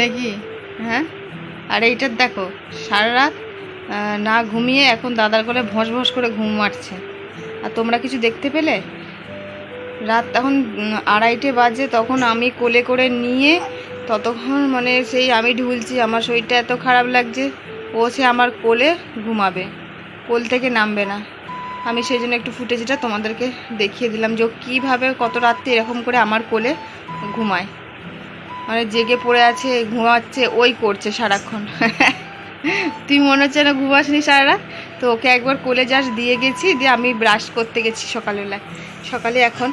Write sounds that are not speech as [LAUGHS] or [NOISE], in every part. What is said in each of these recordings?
নাকি হ্যাঁ? আর এইটার দেখো, সারা রাত না ঘুমিয়ে এখন দাদার কোলে ভস ভস করে ঘুম মারছে। আর তোমরা কিছু দেখতে পেলে? রাত তখন আড়াইটে বাজে, তখন আমি কোলে করে নিয়ে ততক্ষণ মানে সেই আমি ঢুলছি, আমার শরীরটা এত খারাপ লাগছে, ও সে আমার কোলে ঘুমাবে, কোল থেকে নামবে না। আমি সেই জন্য একটু ফুটেজটা তোমাদেরকে দেখিয়ে দিলাম যে কীভাবে কত রাত্রি এরকম করে আমার কোলে ঘুমায়। মানে জেগে পড়ে আছে, ঘুমাচ্ছে, ওই করছে সারাক্ষণ। তুই মনে হচ্ছে না ঘুমাসনি সারা রাত? তো ওকে একবার কোলে যাস দিয়ে গেছি, দিয়ে আমি ব্রাশ করতে গেছি সকালবেলায়। সকালে এখন,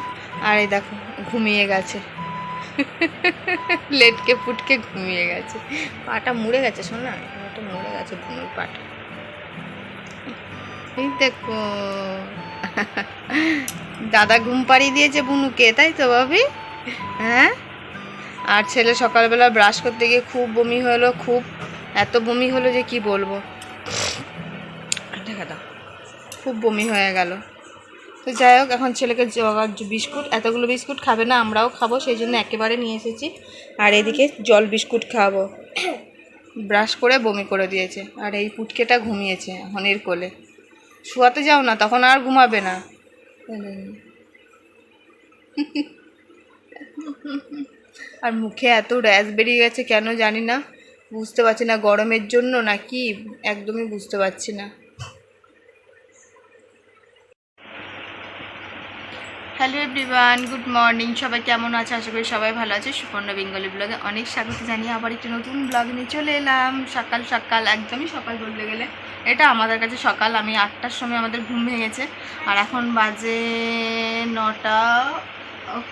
আর এই দেখো, ঘুমিয়ে গেছে। লেটকে ফুটকে ঘুমিয়ে গেছে। পাটা মুড়ে গেছে, শোনা পাটা মুড়ে গেছে বুনুর পাটা। এই দেখো। দাদা ঘুম পাড়িয়ে দিয়েছে বুনুকে, তাই তো ভাবি? হ্যাঁ? আর ছেলে সকালবেলা ব্রাশ করতে গিয়ে খুব বমি হলো, খুব এত বমি হলো যে কি বলব? দেখা দাও খুব বমি হয়ে গেল। তো যাই হোক, এখন ছেলেকে জগার বিস্কুট, এতগুলো বিস্কুট খাবে না, আমরাও খাব, সেই জন্য একেবারে নিয়ে এসেছি। আর এদিকে জল বিস্কুট খাব। ব্রাশ করে বমি করে দিয়েছে। আর এই পুটকেটা ঘুমিয়েছে এখন এর কোলে। শুয়াতে যাও না, তখন আর ঘুমাবে না। আর মুখে এত র্যাশ বেরিয়ে গেছে, কেন জানি না। বুঝতে পারছি না গরমের জন্য না কি একদমই বুঝতে পারছি না। হ্যালো এভরিওয়ান গুড মর্নিং সবাই কেমন আছে? আশা করি সবাই ভালো আছে। সুপর্ণ বেঙ্গলি ব্লগে অনেক স্বাগত জানিয়ে আবার একটি নতুন ব্লগ নিয়ে চলে এলাম। সকাল সকাল, একদমই সকাল বলতে গেলে। এটা আমাদের কাছে সকাল, আমি আটটার সময় আমাদের ঘুম ভেঙেছে। আর এখন বাজে নটা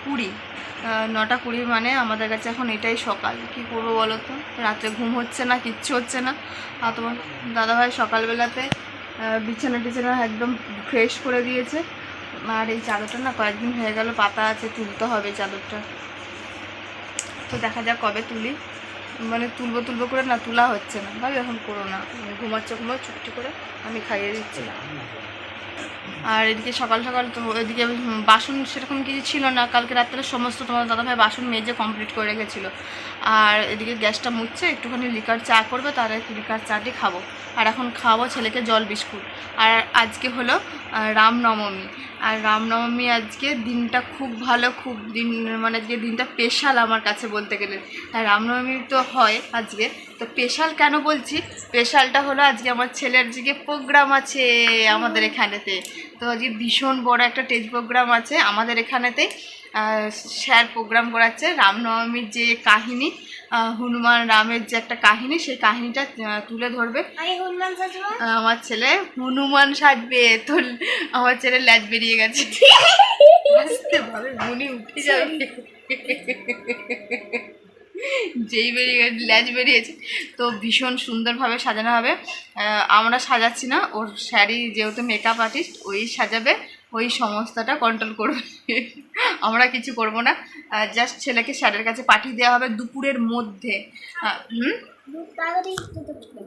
কুড়ি। নটা কুড়ি মানে আমাদের কাছে এখন এটাই সকাল। কি করব বলো তো? রাত্রে ঘুম হচ্ছে না, কিচ্ছু হচ্ছে না। আর তোমার দাদাভাই সকালবেলাতে বিছানা টিছানা একদম ফ্রেশ করে দিয়েছে। আর এই চাদরটা না কয়েকদিন হয়ে গেল, পাতা আছে, তুলতে হবে চাদরটা। তো দেখা যাক কবে তুলি। মানে তুলবো তুলবো করে না, তোলা হচ্ছে না। ভাবি, এখন করো না। ঘুমাচ্ছে ঘুমো ছুটি করে আমি খাইয়ে দিচ্ছি। আর এদিকে সকাল সকাল তো এদিকে বাসন সেরকম কিছু ছিল না। কালকে রাত্রে সমস্ত তোমার দাদাভাই বাসন মেজে কমপ্লিট করে রেখেছিলো। আর এদিকে গ্যাসটা মুচ্ছে একটুখানি লিকার চা করবে তার লিকার চাটি খাব। আর এখন খাওয়াবো ছেলেকে জল বিস্কুট। আর আজকে হলো রামনবমী। আর রামনবমী আজকে দিনটা খুব ভালো, খুব দিন মানে আজকে দিনটা স্পেশাল আমার কাছে বলতে গেলে। আর রামনবমী তো হয় আজকে। তো স্পেশাল কেন বলছি? স্পেশালটা হলো আজকে আমার ছেলের যে প্রোগ্রাম আছে আমাদের এখানেতে। তো আজকে ভীষণ বড় একটা স্টেজ প্রোগ্রাম আছে আমাদের এখানেতে। স্যার প্রোগ্রাম করাচ্ছে রামনবমীর যে কাহিনী হনুমান রামের যে একটা কাহিনী সেই কাহিনীটা তুলে ধরবে। আমার ছেলে হনুমান সাজবে তো আমার ছেলে ল্যাজ বেরিয়ে গেছে। মনি উঠে যাবে। যেই বেরিয়ে গেছে ল্যাজ বেরিয়েছে। তো ভীষণ সুন্দরভাবে সাজানো হবে। আমরা সাজাচ্ছি না ওর শাড়ি যেহেতু মেকআপ আর্টিস্ট ওই সাজাবে ওই সমস্তটা কন্ট্রোল করবে। আমরা কিছু করব না। জাস্ট ছেলেকে স্যারের কাছে পাঠিয়ে দেওয়া হবে দুপুরের মধ্যে।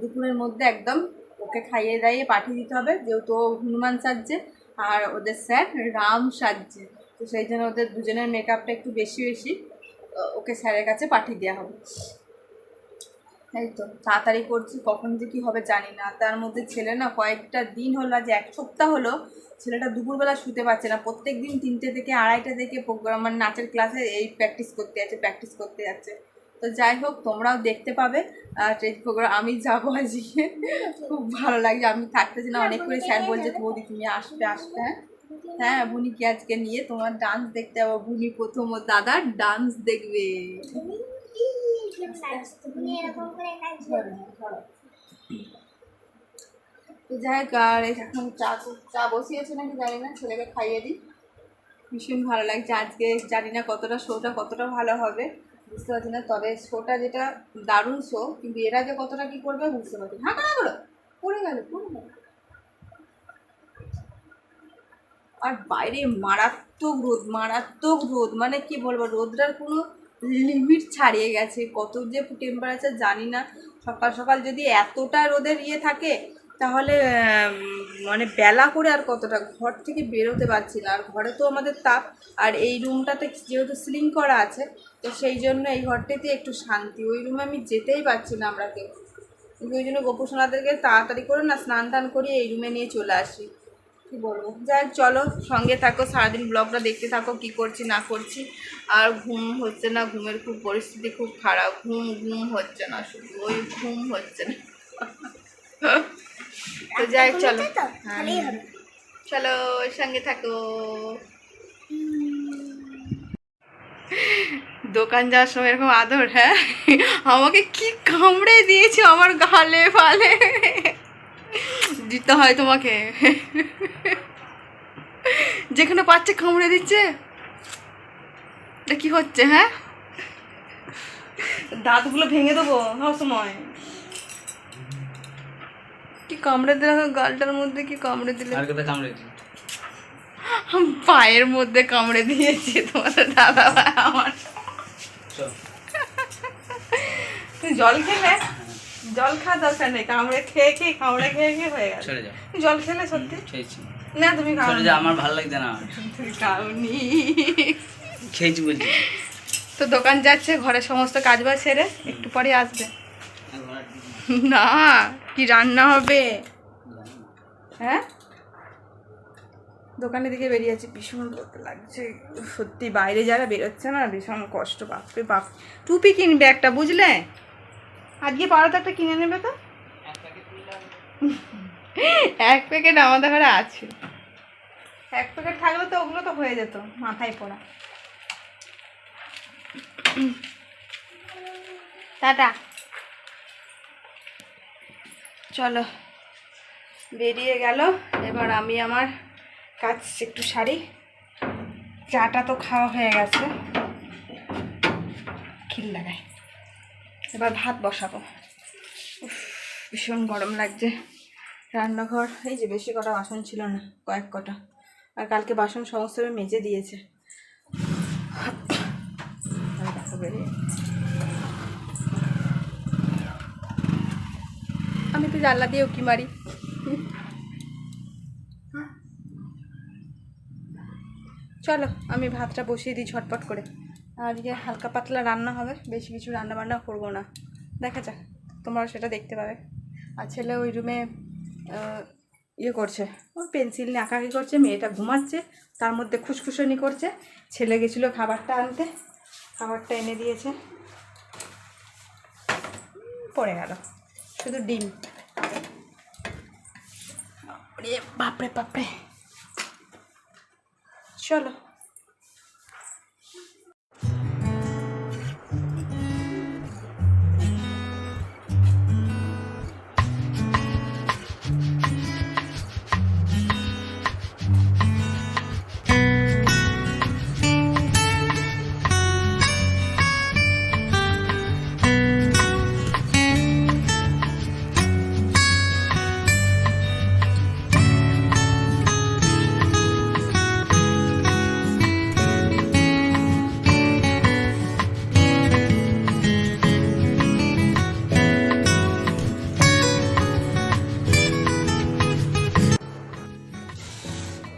দুপুরের মধ্যে একদম ওকে খাইয়ে দাইয়ে পাঠিয়ে দিতে হবে, যেহেতু হনুমান সাজছে আর ওদের স্যার রাম সাজছে। তো সেই জন্য ওদের দুজনের মেকআপটা একটু বেশি বেশি ওকে স্যারের কাছে পাঠিয়ে দেওয়া হবে। এই তো, তাড়াতাড়ি করছি, কখন যে কী হবে জানি না। তার মধ্যে ছেলে না কয়েকটা দিন হলো, আজ এক সপ্তাহ হলো, ছেলেটা দুপুরবেলা শুতে পারছে না। প্রত্যেক দিন তিনটে থেকে আড়াইটা থেকে প্রোগ্রাম মানে নাচের ক্লাসে এই প্র্যাকটিস করতে যাচ্ছে প্র্যাকটিস করতে যাচ্ছে। তো যাই হোক, তোমরাও দেখতে পাবে ট্রেড প্রোগ্রাম আমি যাব আজকে। খুব ভালো লাগছে, আমি থাকতেছি না অনেক করে স্যার বলছে, বৌদি, তুমি আসবে আসবে হ্যাঁ? হ্যাঁ বুনিকে আজকে নিয়ে তোমার ডান্স দেখতে যাব। বুনি প্রথম ও দাদার ডান্স দেখবে। তো আর এখন চা চা বসিয়েছে নাকি জানি না, ছেলেকে খাইয়ে দিই। ভীষণ ভালো লাগছে আজকে, জানি না কতটা শোটা কতটা ভালো হবে, বুঝতে পারছি না, তবে শোটা যেটা দারুণ শো কিন্তু কতটা কি করবে বুঝতে পারছি হ্যাঁ আর বাইরে মারাত্মক রোদ মারাত্মক রোদ মানে কি বলব, রোদটার কোনো লিমিট ছাড়িয়ে গেছে। কত যে টেম্পারেচার জানি না। সকাল সকাল যদি এতটা রোদের ইয়ে থাকে, তাহলে মানে বেলা করে আর কতটা? ঘর থেকে বেরোতে পারছি না। আর ঘরে তো আমাদের তাপ। আর এই রুমটাতে যেহেতু সিলিং করা আছে, তো সেই জন্য এই ঘরটাতে একটু শান্তি। ওই রুমে আমি যেতেই পারছি না আমরা কেউ। ওই জন্য গোপুসোনাদেরকে তাড়াতাড়ি করে না স্নান টান করিয়ে এই রুমে নিয়ে চলে আসি। কি বলব? যাই চলো সঙ্গে থাকো সারাদিন ব্লগটা দেখতে থাকো কি করছি না করছি। আর ঘুম হচ্ছে না ঘুমের খুব পরিস্থিতি খুব খারাপ। ঘুম ঘুম হচ্ছে না শুধু ওই ঘুম হচ্ছে না। তো যাই চলো। হ্যাঁ। চলো সঙ্গে থাকো। দোকান যাওয়ার সময় এরকম আদর হ্যাঁ? আমাকে কি কামড়ে দিয়েছে আমার গালে ফালে? দিতে হয় তোমাকে। যেখানে পাচ্ছে কামড়ে দিচ্ছে। এটা কি হচ্ছে হ্যাঁ? দাঁতগুলো ভেঙে দেবো সব সময়। কি কামড়ে দিলে গালটার মধ্যে কি কামড়ে দিলে? আর পায়ের মধ্যে কামড়ে দিয়েছে তোমাদের দাদা ভাই আমার। তুই জল খেলে জল খাওয়া দরকার নেই কামড়ে খেয়ে খেয়ে কামড়ে খেয়ে খেয়ে হয়ে তুই জল খেলে সত্যি? না তুমি খাও ছেড়ে যাও আমার ভালো লাগছে না। তুমি খাওনি। খেয়েছি বলছি। তো দোকান যাচ্ছে ঘরে সমস্ত কাজ বাজ সেরে একটু পরে আসবে। না কি রান্না হবে? হ্যাঁ? দোকানের দিকে বেরিয়ে আছি ভীষণ রোদ লাগছে। সত্যি বাইরে যারা বেরোচ্ছে না ভীষণ কষ্ট বাপরে বাপ। টুপি কিনবে একটা বুঝলে? আজকে পারো তো একটা কিনে নেবে তো? এক প্যাকেট আমাদের ঘরে আছে। এক প্যাকেট থাকলে তো ওগুলো তো হয়ে যেত, মাথায় পড়া। টাটা। চলো, বেরিয়ে গেল। এবার আমি আমার কাজ একটু সারি। চাটা তো খাওয়া হয়ে গেছে। খিল লাগাই। এবার ভাত বসাবো। ভীষণ গরম লাগছে। রান্নাঘর, এই যে বেশি কটা বাসন ছিল না, কয়েক কটা। আর কালকে বাসন সমস্ত মেজে দিয়েছে। আমি তো জানলা দিয়ে উকি মারি। চলো, আমি ভাতটা বসিয়ে দিই ঝটপট করে। ইয়ে হালকা পাতলা রান্না হবে, বেশি কিছু রান্না বান্না করব না। দেখা যাক, তোমরা সেটা দেখতে পাবে। আর ছেলে ওই রুমে ইয়ে করছে ও পেন্সিল নিয়ে আঁকাকি করছে, মেয়েটা ঘুমাচ্ছে, তার মধ্যে খুসখুসনি করছে। ছেলে গেছিল খাবারটা আনতে, খাবারটা এনে দিয়েছে। পড়ে গেল, শুধু ডিম। বাপরে বাপরে। চলো।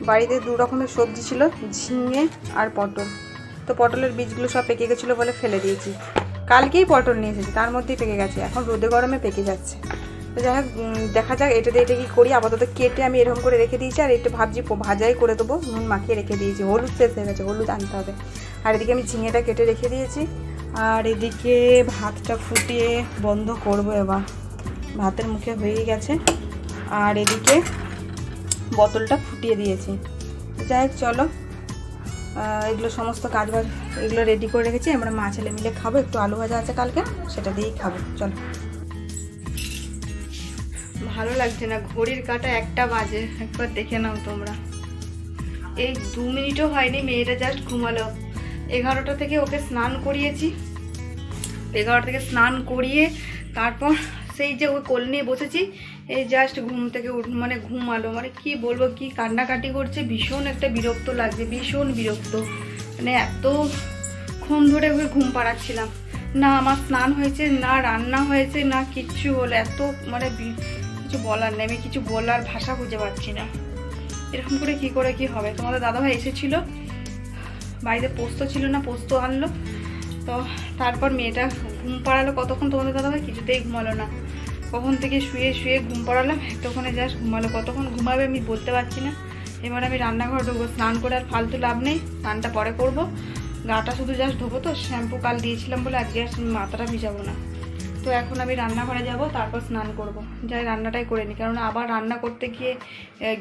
বাড়িতে দু রকমের সবজি ছিল, ঝিঙে আর পটল। তো পটলের বীজগুলো সব পেকে গেছিল বলে ফেলে দিয়েছি। কালকেই পটল নিয়ে এসেছি, তার মধ্যেই পেকে গেছে, এখন রোদে গরমে পেকে যাচ্ছে। তো যাই হোক দেখা যাক এটা দিয়ে এটা কি করি, আপাতত কেটে আমি এরকম করে রেখে দিয়েছি, আর এটা ভাবছি ভাজাই করে দেবো, নুন মাখিয়ে রেখে দিয়েছি, হলুদ শেষ হয়ে গেছে, হলুদ আনতে হবে। আর এদিকে আমি ঝিঙেটা কেটে রেখে দিয়েছি, আর এদিকে ভাতটা ফুটিয়ে বন্ধ করব এবার। ভাতের মুখে হয়ে গেছে। আর এদিকে বোতলটা ফুটিয়ে দিয়েছি। যাই হোক, চলো। এগুলো সমস্ত কাজ বাজ এগুলো রেডি করে রেখেছি। আমরা মা ছেলে মিলে খাব। একটু আলু ভাজা আছে কালকে, সেটা দিয়েই খাব। চলো। ভালো লাগছে না, ঘড়ির কাটা একটা বাজে। একবার দেখে নাও তোমরা। এই দু মিনিটও হয়নি, মেয়েটা জাস্ট ঘুমালো। এগারোটা থেকে ওকে স্নান করিয়েছি। এগারোটা থেকে স্নান করিয়ে তারপর সেই যে ওই কোল নিয়ে বসেছি, এই জাস্ট ঘুম থেকে উঠ মানে ঘুমালো। মানে কি বলব, কি কান্নাকাটি করছে, ভীষণ একটা বিরক্ত লাগছে, ভীষণ বিরক্ত। মানে এতক্ষণ ধরে ওকে ঘুম পাড়াচ্ছিলাম। না আমার স্নান হয়েছে, না রান্না হয়েছে, না কিচ্ছু হলো। এত মানে কিছু বলার নেই, আমি কিছু বলার ভাষা খুঁজে পাচ্ছি না। এরকম করে কি করে কি হবে? তোমাদের দাদাভাই এসেছিল। বাড়িতে পোস্ত ছিল না, পোস্ত আনলো। তো তারপর মেয়েটা ঘুম পাড়ালো কতক্ষণ তোমাদের দাদাভাই? কিছুতেই ঘুমালো না। কখন থেকে শুয়ে শুয়ে ঘুম পাড়ালাম? এতক্ষণে জাস্ট ঘুমালো। কতক্ষণ ঘুমাবে আমি বলতে পারছি না। এবার আমি রান্নাঘর ঢুকবো, স্নান করে আর ফালতু লাভ নেই। স্নানটা পরে করব। গাটা শুধু জাস্ট ধোবো তো, শ্যাম্পু কাল দিয়েছিলাম বলে আজকে আর মাথাটা ভিজাবো না। তো এখন আমি রান্নাঘরে যাব, তারপর স্নান করব। যাই রান্নাটাই করে নিই কারণ আবার রান্না করতে গিয়ে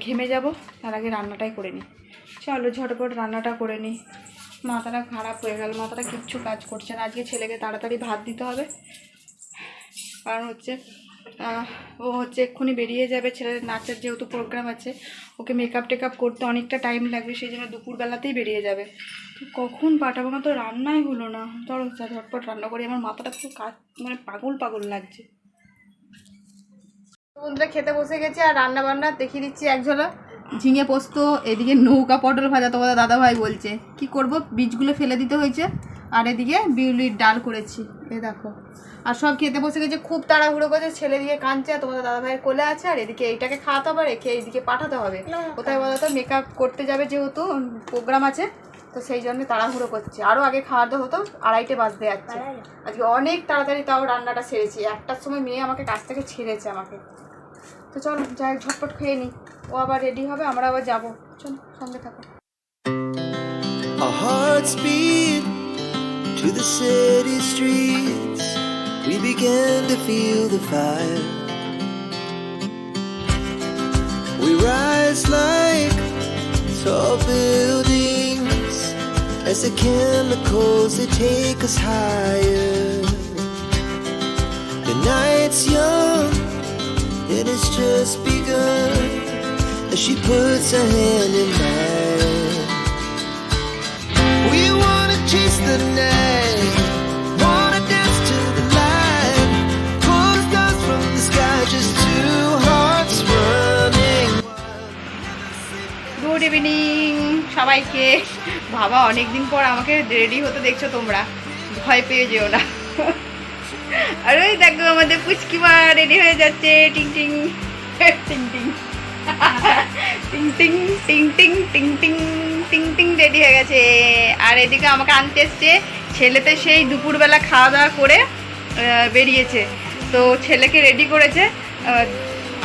ঘেমে যাব। তার আগে রান্নাটাই করে নিই চলো ঝটপট রান্নাটা করে নিই মাথাটা খারাপ হয়ে গেল, মাথাটা কিচ্ছু কাজ করছে না। আজকে ছেলেকে তাড়াতাড়ি ভাত দিতে হবে। কারণ হচ্ছে ও হচ্ছে এক্ষুনি বেরিয়ে যাবে, ছেলের নাচের যেহেতু প্রোগ্রাম আছে, ওকে মেকআপ টেকআপ করতে অনেকটা টাইম লাগবে, সেই জন্য দুপুরবেলাতেই বেরিয়ে যাবে। তো কখন পাঠাবো না তো রান্নাই হলো না। ধরো ঝটপট রান্না করি, আমার মাথাটা খুব কাজ মানে পাগল পাগল লাগছে। বন্ধুরা, খেতে বসে গেছে আর রান্না বান্না দেখিয়ে দিচ্ছি এক ঝোলা ঝিঙে পোস্ত এদিকে নৌকা পটল ভাজা তোমাদের দাদাভাই বলছে। কি করব? বীজগুলো ফেলে দিতে হয়েছে। আর এদিকে বিউলির ডাল করেছি। এ দেখো। আর সব খেতে বসে গেছে খুব তাড়াহুড়ো করেছে। ছেলে দিকে কাঁদছে আর তোমাদের দাদাভাইয়ের কোলে আছে আর এদিকে এইটাকে খাওয়াতে হবে রেখে এইদিকে পাঠাতে হবে। কোথায় বলো তো মেকআপ করতে যাবে যেহেতু প্রোগ্রাম আছে তো সেই জন্য তাড়াহুড়ো করছে। আরও আগে খাওয়াতে হতো আড়াইটে বাজতে যাচ্ছে। আজকে অনেক তাড়াতাড়ি তাও রান্নাটা সেরেছি। একটার সময় মেয়ে আমাকে কাছ থেকে ছেড়েছে আমাকে। তো চলো যাই ঝটপট খেয়ে নিই ও আবার রেডি হবে আমরা আবার যাবো চলো সঙ্গে থাকো Our hearts beat to the city streets. We began to feel the fire. We rise like tall buildings as the chemicals they take us higher. The night's young and it's just begun as she puts her hand in mine. We wanna chase the night. Good evening সবাইকে। বাবা, অনেকদিন পর আমাকে ready হতে দেখছ তোমরা। ভয় পেয়ে যেও না। আর ওই দেখো, আমাদের পুচকিমা রেডি হয়ে যাচ্ছে। টিং টিং। টিং টিং। [LAUGHS] টিং টিং টিং টিং টিং টিং টিং টিং রেডি হয়ে গেছে। আর এদিকে আমাকে আনতে এসছে ছেলেতে সেই দুপুরবেলা খাওয়া দাওয়া করে বেরিয়েছে। তো ছেলেকে রেডি করেছে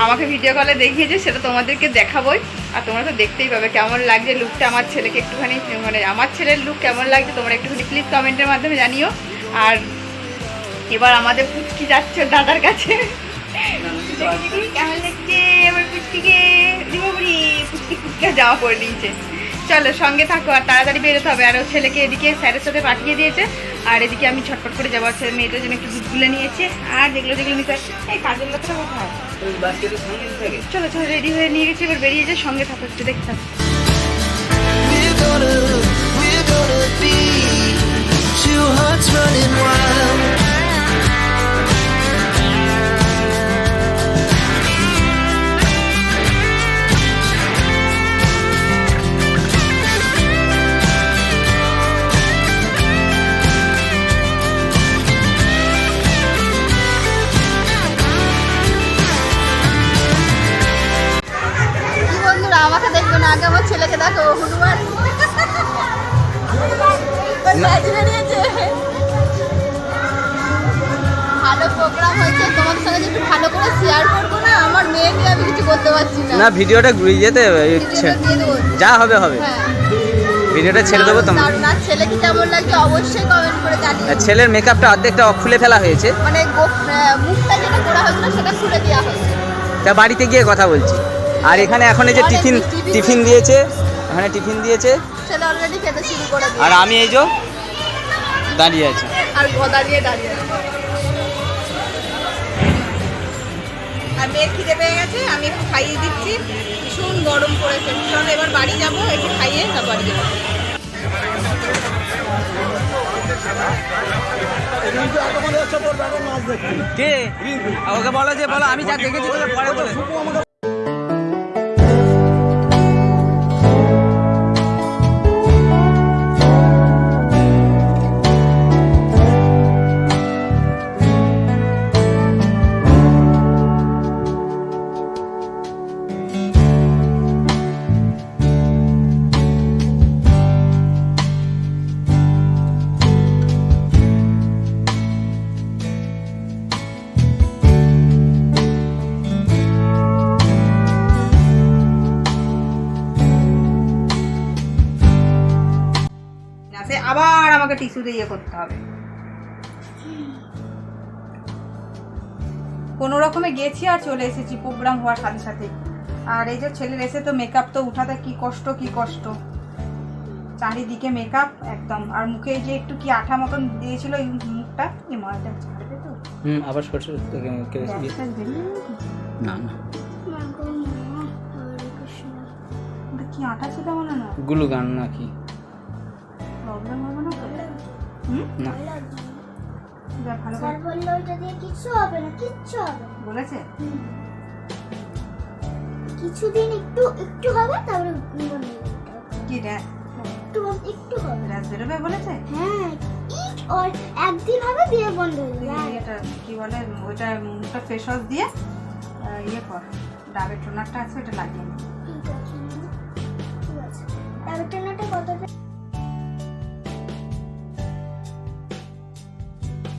আমাকে ভিডিও কলে দেখিয়েছে, সেটা তোমাদেরকে দেখাবোই। আর তোমরা তো দেখতেই পাবে কেমন লাগছে লুকটা আমার ছেলেকে একটুখানি মানে আমার ছেলের লুক কেমন লাগছে, তোমরা একটুখানি প্লিজ কমেন্টের মাধ্যমে জানিও। আর এবার আমাদের পুচকি যাচ্ছে দাদার কাছে। কেমন লাগছে? আমার পুচকিকে রিমুবরি পুচকি পুচকে যাওয়া করে দিয়েছে। চলো সঙ্গে থাকো আর তাড়াতাড়ি বেরোতে হবে। আর ও ছেলেকে এদিকে স্যারের সাথে পাঠিয়ে দিয়েছে। আর এদিকে আমি ছটফট করে যাব। ছেলে মেয়েটার জন্য একটু দুধ গুলে নিয়েছে। আর যেগুলো যেগুলো নিতে এই কাজের লোকটা কোথায় চলো চলো রেডি হয়ে নিয়ে গেছি। এবার বেরিয়ে যায় সঙ্গে থাকো একটু দেখতে থাকো। We're gonna, we're two hearts running wild. আগে আমার ছেলেকে দেখো হনুমান। ভালো প্রোগ্রাম হয়েছে তোমাদের সঙ্গে যে ভালো করে শেয়ার করব না আমার মেয়েকে আমি কিছু করতে পারছি না। না ভিডিওটা ঘুরিয়ে যেতে ইচ্ছে। যা হবে হবে। হ্যাঁ। ভিডিওটা ছেড়ে দেবো তোমার। দারুণ, ছেলেকে কেমন লাগছে অবশ্যই কমেন্ট করে জানিও। ছেলের মেকআপটা অর্ধেকটা খুলে ফেলা হয়েছে। মানে মুখটা যেটা করা হয়েছিল সেটা খুলে দেওয়া হয়েছে। তা বাড়িতে গিয়ে কথা বলছি। আর এখানে এখন এই যে টিফিন টিফিন দিয়েছে এখানে টিফিন দিয়েছে। ছেলে অলরেডি খেতে শুরু করে আর আমি এই যে দাঁড়িয়ে আছি। আর গদা দিয়ে দাঁড়িয়ে আছে। আর মেয়ের খিদে পেয়ে গেছে আমি একটু খাইয়ে দিচ্ছি। ভীষণ গরম পড়েছে। চলো এবার বাড়ি যাব একটু খাইয়ে তারপর বাড়ি যাব। কে? ওকে বলো যে বলো আমি যা দেখেছি পরে বলবে তোমাকে টিস্যু দিয়ে ইয়ে করতে হবে কোনো রকমে গেছি আর চলে এসেছি প্রোগ্রাম হওয়ার সাথে সাথে আর এই যে ছেলের এসে তো মেকআপ তো উঠাতে কি কষ্ট কি কষ্ট চারিদিকে মেকআপ একদম আর মুখে এই যে একটু কি আঠা মতন দিয়েছিল এই মুখটা এই মালটা ছাড়বে তো হুম আবার সরষে? না না কি আঠা ছিল মনে না গুলু গান নাকি প্রবলেম হবে না তো? হুম? না। যা ভালো স্যার বলল ওইটা দিয়ে কিচ্ছু হবে না কিচ্ছু হবে বলেছে? কিছুদিন একটু একটু হবে তারপরে কি একটু একটু হবে। বেরোবে বলেছে? হ্যাঁ একদিন হবে দিয়ে বন্ধ হয়ে যাবে। এটা কি বলে ওইটা মুখটা ফেস ওয়াশ দিয়ে ইয়ে কর। ডাবের টোনারটা আছে ওটা লাগিয়ে নে। ঠিক আছে ঠিক আছে। তারপর টেনাটা কত?